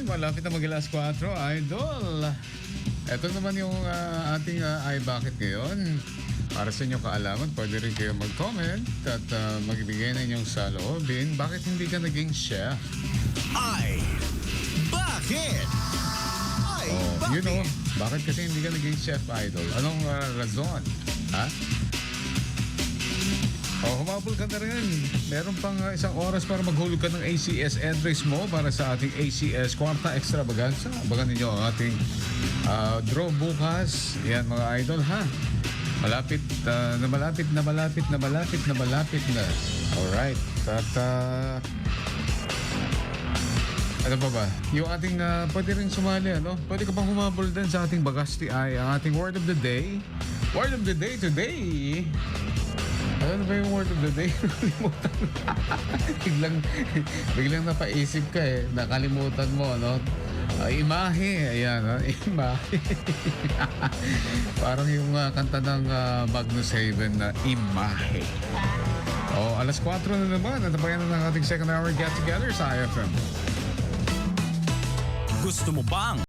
malapit na mag-alas 4, Idol. Ito naman yung ah, ating uh, ay bakit ngayon. Para sa inyong kaalaman, pwede rin kayo mag-comment at ah, magbigay na inyong saloobin. Bakit hindi ka naging chef? Ay, bakit? Ay, Oh, bakit? you know, bakit kasi hindi ka naging chef idol? Anong ah, razon? Ha? Oh, humabol ka na rin. Meron pang ah, isang oras para maghulog ka ng ACS address mo para sa ating ACS Kwarta Extravaganza. Abangan ninyo ang ating ah, draw bukas. Yan mga idol ha. Malapit ah, na malapit na malapit na malapit na malapit na. Alright. At ah, ano ba ba? Yung ating uh, pwede rin sumali, ano? Pwede ka pang humabol din sa ating Bagasti ay ang ating word of the day. Word of the day today. Ba yung word of the day? Nakalimutan ko. biglang, biglang napaisip ka eh. Nakalimutan mo, ano? Ah, imahe. Ayan, ah, imahe. Parang yung ah, kanta ng ah, Magnus Haven na imahe. Oh, alas 4 na naman. Natabayan na ng ating second hour get-together sa IFM. Gusto mo bang